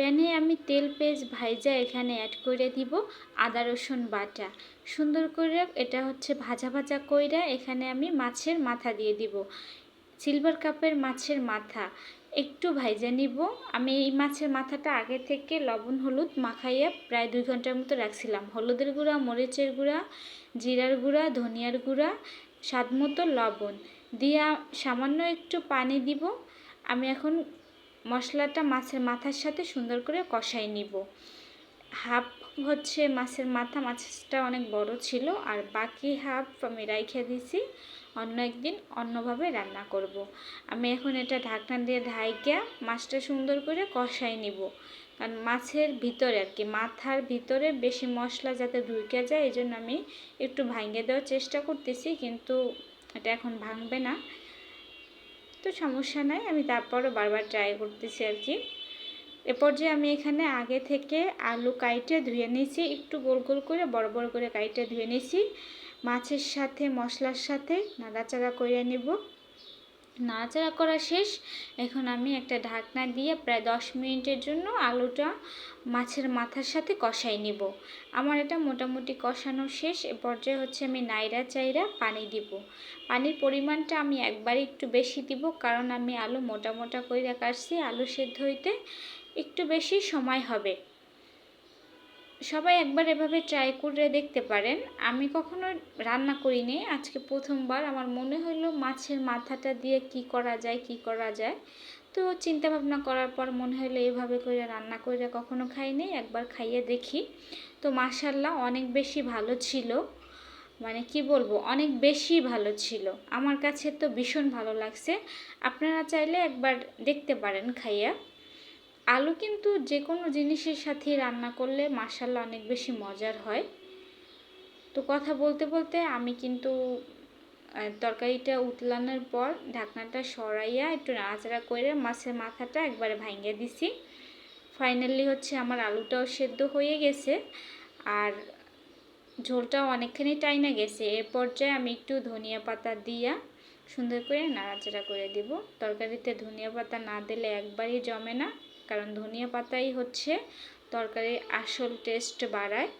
প্যানে আমি তেল পেঁয়াজ ভাইজা এখানে অ্যাড করে দিব আদা, রসুন বাটা। সুন্দর করে এটা হচ্ছে ভাজা ভাজা কইরা এখানে আমি মাছের মাথা দিয়ে দিব। সিলভার কাপের মাছের মাথা। একটু ভাইজা নিব। আমি এই মাছের মাথাটা আগে থেকে লবণ, হলুদ মাখাইয়া প্রায় দুই ঘণ্টার মতো রাখছিলাম। হলুদের গুঁড়া, মরিচের গুঁড়া, জিরার গুঁড়া, ধনিয়ার গুঁড়া, স্বাদ মতো লবণ। দিয়া সামান্য একটু পানি দিব। আমি এখন মশলাটা মাছের মাথার সাথে সুন্দর করে কষাই নিব। হাফ হচ্ছে মাছের মাথা, মাছটা অনেক বড় ছিল, আর বাকি হাফ আমি রাইখে দিছি, অন্য একদিন অন্যভাবে রান্না করব। আমি এখন এটা ঢাকনা দিয়ে ঢাইকা মাছটা সুন্দর করে কষাই নিব। কারণ মাছের ভিতরে আর কি, মাথার ভিতরে বেশি মশলা যাতে ঢুকে যায় এই জন্য আমি একটু ভাঙে দেওয়ার চেষ্টা করতেছি, কিন্তু এটা এখন ভাঙবে না। তো সমস্যা নাই, আমি তারপরও বারবার ট্রাই করতেছি আর কি। এরপর যে আমি এখানে আগে থেকে আলু কাইটে ধুয়ে নিয়েছি, একটু গোল গোল করে, বড় বড় করে কাইটে ধুয়ে নিয়েছি। মাছের সাথে, মশলার সাথে নাড়াচাড়া করে নেব। নাড়াচাড়া করা শেষ। এখন আমি একটা ঢাকনা দিয়ে প্রায় দশ মিনিটের জন্য আলুটা মাছের মাথার সাথে কষাই নিব। আমার এটা মোটামুটি কষানো শেষ। এ পর্যায়ে হচ্ছে আমি নাইরা চাইরা পানি দিব। পানির পরিমাণটা আমি একবারে একটু বেশি দিব কারণ আমি আলু মোটা মোটা করে কাটছি। আলু সেদ্ধ হইতে একটু বেশি সময় হবে। সবাই একবার এভাবে ট্রাই করে দেখতে পারেন। আমি কখনো রান্না করিনি, আজকে প্রথমবার। আমার মনে হলো মাছের মাথাটা দিয়ে কি করা যায়, কি করা যায়। তো চিন্তা ভাবনা করার পর মনে হলো এভাবে করে রান্না করে কখনো খাইনি, একবার খাইয়ে দেখি। তো মাসাল্লাহ অনেক বেশি ভালো ছিল। মানে কি বলব, অনেক বেশি ভালো ছিল। আমার কাছে তো ভীষণ ভালো লাগছে। আপনারা চাইলে একবার দেখতে পারেন খাইয়া। আলু কিন্তু যে কোনো জিনিসের সাথে রান্না করলে মাসাল্লা অনেক বেশি মজার হয়। তো কথা বলতে বলতে আমি কিন্তু তরকারিটা উতলানোর পর ঢাকনাটা সরাইয়া একটু নাড়াচাড়া করে মাছের মাথাটা একবারে ভাঙিয়ে দিছি। ফাইনালি হচ্ছে আমার আলুটাও সেদ্ধ হয়ে গেছে আর ঝোলটাও অনেকখানি টাইনা গেছে। এর পর্যায়ে আমি একটু ধনিয়া পাতা দিয়া সুন্দর করে নাড়াচাড়া করে দিব। তরকারিতে ধনিয়া পাতা না দিলে একবারই জমে না। কারণ ধনিয়া পাতাই হচ্ছে তরকারির আসল টেস্ট বাড়ায়।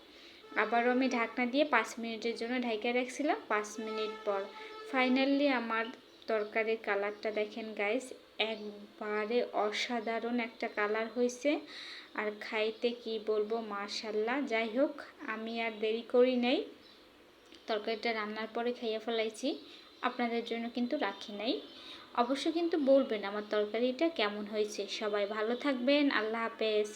আবারও আমি ঢাকনা দিয়ে পাঁচ মিনিটের জন্য ঢাইকা রাখছিলাম। পাঁচ মিনিট পর ফাইনালি আমার তরকারির কালারটা দেখেন গাইস একবারে অসাধারণ একটা কালার হয়েছে। আর খাইতে কি বলব মাশাল্লাহ যাই হোক, আমি আর দেরি করি নাই। তরকারিটা রান্নার পরে খাইয়ে ফেলাইছি। আপনাদের জন্য কিন্তু রাখি নাই। অবশ্য কিন্তু বলবেন আমার তরকারিটা কেমন হয়েছে। সবাই ভালো থাকবেন। আল্লাহ হাফেজ।